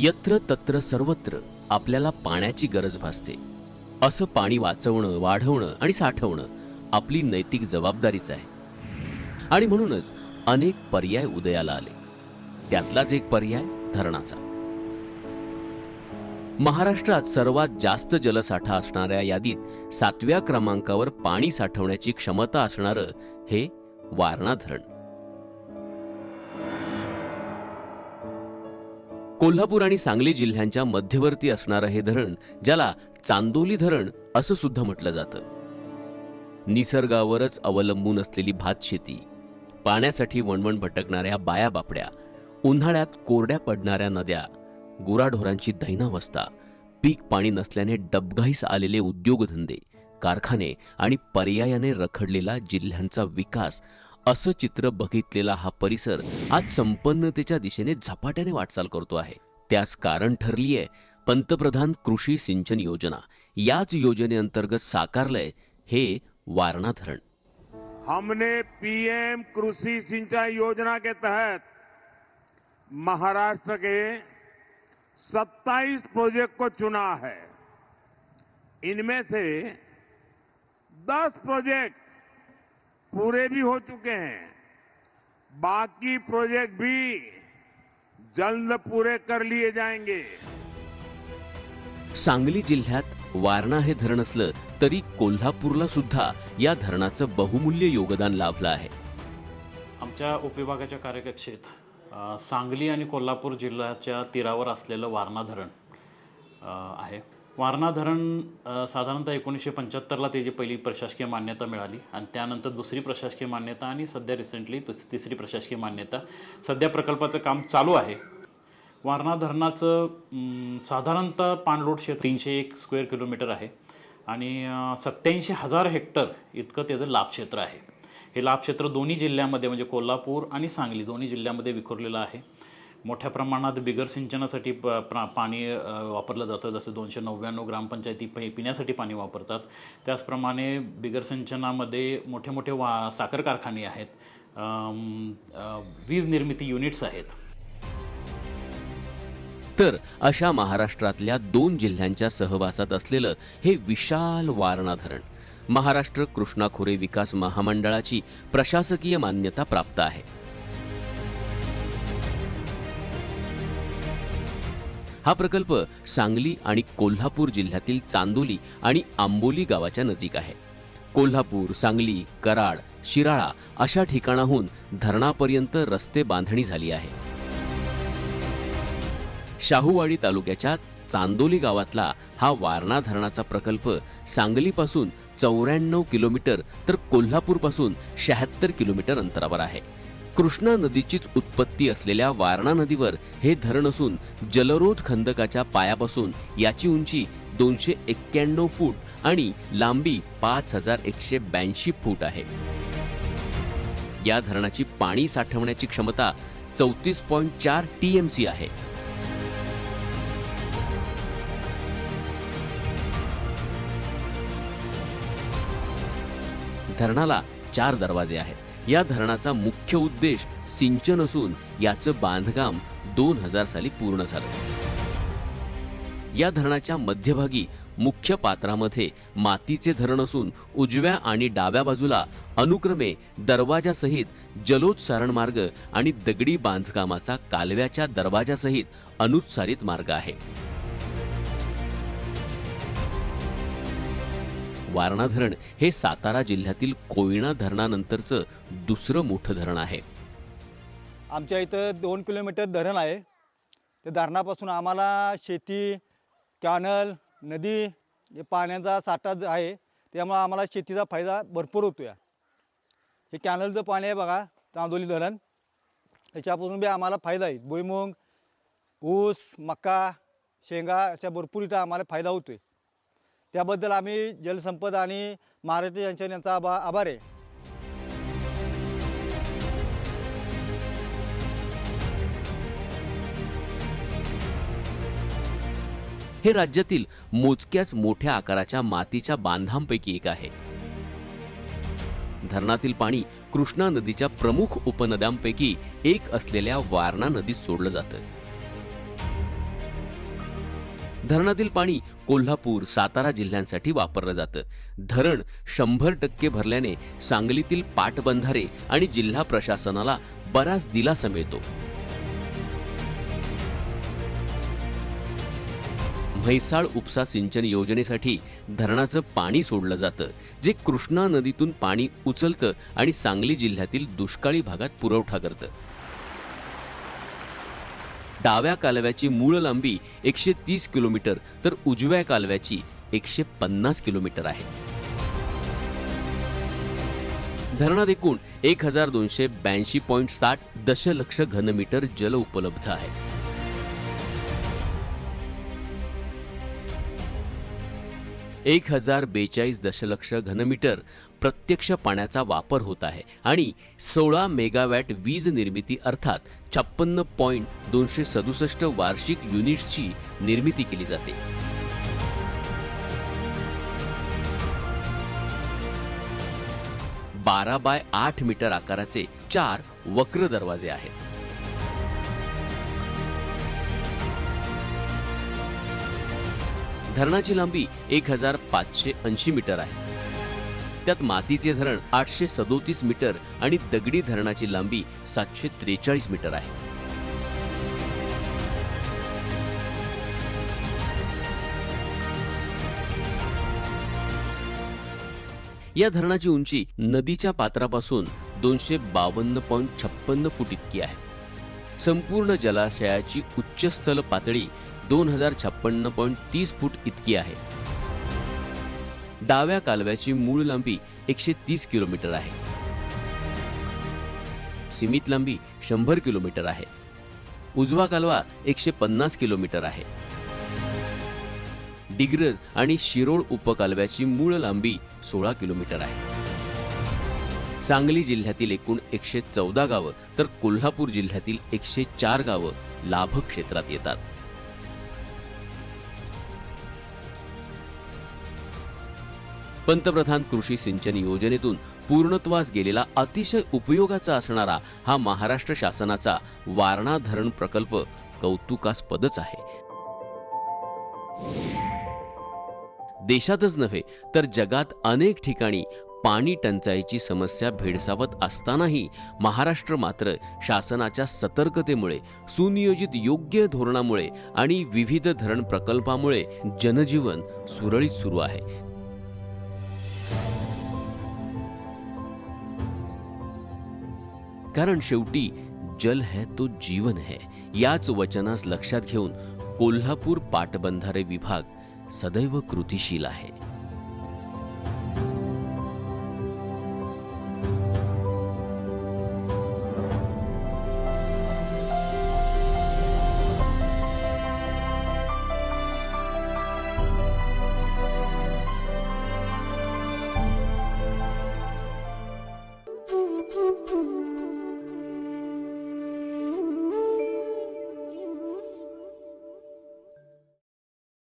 यत्र तत्र सर्वत्र आपल्याला पाण्याची गरज भासते. असं पाणी वाचवणं वाढवणं आणि साठवणं आपली नैतिक जबाबदारीच आहे. आणि म्हणूनच अनेक पर्याय उदयाला आले. त्यातलाच एक पर्याय धरणाचा. महाराष्ट्रात सर्वात जास्त जलसाठा असणाऱ्या यादीत सातव्या क्रमांकावर पाणी साठवण्याची क्षमता असणारं हे वारणा धरण. कोल्हापूर आणि सांगली जिल्ह्यांच्या मध्यवर्ती असणारं हे धरण ज्याला चांदोली धरण असं सुद्धा म्हटलं जातं. निसर्गावरच अवलंबून असलेली भात शेती पाण्यासाठी वणवण भटकणाऱ्या बाया बापड्या उन्हाळ्यात कोरड्या पडणाऱ्या नद्या गुराढोरांची दैनावस्था पीक पाणी नसल्याने डबघाईस आलेले उद्योगधंदे कारखाने आणि पर्यायाने रखडलेला जिल्ह्यांचा विकास असं चित्र बघितलेला हा परिसर आज संपन्नतेच्या दिशेने झपाट्याने वाटचाल करतो आहे. त्यास कारण ठरली आहे पंतप्रधान कृषी सिंचन योजना. याच योजनेअंतर्गत साकारलंय हे वारणा धरण. हमने पीएम कृषी सिंचाई योजना के तहत महाराष्ट्र के 27 प्रोजेक्ट को चुना है। इनमें से 10 प्रोजेक्ट पूरे भी हो चुके हैं। बाकी प्रोजेक्ट भी जल्द पूरे कर लिए जाएंगे। सांगली जिल्ह्यात वारणा हे धरण असलं तरी कोल्हापूरला सुद्धा या धरणाचं बहुमूल्य योगदान लाभलं आहे. आमच्या उपविभागाच्या कार्यकक्षेत अ, सांगली आणि कोल्हापूर जिल्ह्याच्या तीरावर असलेलं वारणा धरण अ, आहे. वारणा धरण साधारणतः एकोणीसशे पंच्याहत्तरला त्याची पहिली प्रशासकीय मान्यता मिळाली आणि त्यानंतर दुसरी प्रशासकीय मान्यता आणि सध्या रिसेंटली तिसरी प्रशासकीय मान्यता. सध्या प्रकल्पाचं काम चालू आहे. वारणा धरणाचं साधारणतः पाणलोट क्षेत्र तीनशे एक स्क्वेअर किलोमीटर आहे आणि सत्याऐंशी हजार हेक्टर इतकं त्याचं लाभक्षेत्र आहे. हे लाभक्षेत्र दोन्ही जिल्ह्यामध्ये म्हणजे कोल्हापूर आणि सांगली दोन्ही जिल्ह्यामध्ये विखुरलेलं आहे. मोठ्या प्रमाणात बिगर सिंचनासाठी प प्रा पाणी वापरलं जातं. जसं दोनशे नव्याण्णव ग्रामपंचायती पै पिण्यासाठी पाणी वापरतात. त्याचप्रमाणे बिगर सिंचनामध्ये मोठे मोठे वा साखर कारखाने आहेत. वीज निर्मिती युनिट्स आहेत. तर अशा महाराष्ट्रातल्या दोन जिल्ह्यांच्या सहवासात असलेलं हे विशाल वारणा धरण महाराष्ट्र कृष्णा खोरे विकास महामंडळाची प्रशासकीय मान्यता प्राप्त आहे. हा प्रकल्प सांगली आणि कोल्हापूर जिल्ह्यातील चांदोली आणि आंबोली गावाच्या नजीक आहे. कोल्हापूर सांगली कराड शिराळा अशा ठिकाणाहून धरणापर्यंत रस्ते बांधणी झाली आहे. शाहूवाडी तालुक्याच्या चांदोली गावातला हा वारणा धरणाचा प्रकल्प सांगलीपासून चौऱ्याण्णव किलोमीटर तर कोल्हापूरपासून शहात्तर किलोमीटर अंतरावर आहे. कृष्णा नदीचीच उत्पत्ती असलेल्या वारणा नदीवर हे धरण असून जलरोध खंदकाच्या पायापासून याची उंची दोनशे एक्क्याण्णव फूट आणि लांबी पाच हजार एकशे ब्याऐंशी फूट आहे. या धरणाची पाणी साठवण्याची क्षमता चौतीस पॉईंट चार टीएमसी आहे. धरणाला चार दरवाजे आहेत. या धरणाचा मुख्य उद्देश सिंचन असून याचं बांधकाम दोन हजार साली पूर्ण झालं. या धरणाच्या मध्यभागी मुख्य पात्रामध्ये मातीचे धरण असून उजव्या आणि डाव्या बाजूला अनुक्रमे दरवाजासहित जलोत्सारण मार्ग आणि दगडी बांधकामाचा कालव्याच्या दरवाजासहित अनुत्सारित मार्ग आहे. वारणा धरण हे सातारा जिल्ह्यातील कोयना धरणानंतरचं दुसरं मोठं धरण आहे. आमच्या इथं दोन किलोमीटर धरण आहे. त्या धरणापासून आम्हाला शेती कॅनल नदी हे पाण्याचा साठा जो आहे त्यामुळे आम्हाला शेतीचा फायदा भरपूर होतो या हे कॅनलचं पाणी आहे बघा चांदोली धरण. त्याच्यापासून बी आम्हाला फायदा आहे. भुईमुंग ऊस मका शेंगा अशा भरपूर इथं आम्हाला फायदा होतो आहे त्याबद्दल आम्ही जलसंपदा आणि महाराष्ट्र यांच्या यांचा आभा आभार आहे. हे राज्यातील मोजक्याच मोठ्या आकाराच्या मातीच्या बांधांपैकी एक आहे. धरणातील पाणी कृष्णा नदीच्या प्रमुख उपनद्यांपैकी एक असलेल्या वारणा नदीत सोडलं जातं. धरणातील पाणी कोल्हापूर सातारा जिल्ह्यांसाठी वापरलं जातं. धरण शंभर टक्के भरल्याने सांगलीतील पाटबंधारे आणि जिल्हा प्रशासनाला बराच दिलासा मिळतो. म्हैसाळ उपसा सिंचन योजनेसाठी धरणाचं पाणी सोडलं जातं जे कृष्णा नदीतून पाणी उचलतं आणि सांगली जिल्ह्यातील दुष्काळी भागात पुरवठा करतं. डाव्या कालव्याची मूळ लांबी एकशे तीस किलोमीटर तर उजव्या कालव्याची एकशे पन्नास किलोमीटर आहे. धरणात एकूण एक हजार दोनशे ब्याऐंशी पॉईंट साठ दशलक्ष घनमीटर जल उपलब्ध आहे. एक हजार बेचाळीस दशलक्ष घनमीटर प्रत्यक्ष पाण्याचा वापर होत आहे आणि सोळा मेगावॅट वीज निर्मिती अर्थात छप्पन्न पॉईंट दोनशे सदुसष्ट वार्षिक युनिट्सची निर्मिती केली जाते. बारा बाय आठ मीटर आकाराचे चार वक्र दरवाजे आहेत. धरणाची लांबी एक हजार पाचशे ऐंशी मीटर आहे. त्यात मातीचे धरण आठशे सदोतीस मीटर आणि दगडी धरणाची लांबी सातशे त्रेचाळीस मीटर आहे. या धरणाची उंची नदीच्या पात्रापासून दोनशे बावन्न पॉईंट छप्पन्न फूट इतकी आहे. संपूर्ण जलाशयाची उच्चस्थल पातळी दोन हजार छप्पन्न पॉईंट तीस फूट इतकी आहे. डाव्या कालव्याची मूळ लांबी एकशे तीस किलोमीटर आहे. सीमित लांबी शंभर किलोमीटर आहे. उजवा कालवा एकशे पन्नास किलोमीटर आहे. डिग्रज आणि शिरोळ उपकालव्याची मूळ लांबी सोळा किलोमीटर आहे. सांगली जिल्ह्यातील एकूण एकशे चौदा गावं तर कोल्हापूर जिल्ह्यातील एकशे चार गावं लाभ क्षेत्रात येतात. पंतप्रधान कृषी सिंचन योजनेतून पूर्णत्वास गेलेला अतिशय उपयोगाचा असणारा हा महाराष्ट्र शासनाचा वारणा धरण प्रकल्प कौतुकास्पदच आहे. देशातच नव्हे तर जगात अनेक ठिकाणी पाणी टंचाईची समस्या भेडसावत असतानाही महाराष्ट्र मात्र शासनाच्या सतर्कतेमुळे सुनियोजित योग्य धोरणामुळे आणि विविध धरण प्रकल्पामुळे जनजीवन सुरळीत सुरू आहे. कारण शेवटी जल है तो जीवन है. याच वचनास लक्षात घेऊन कोल्हापूर पाटबंधारे विभाग सदैव कृतिशील आहे.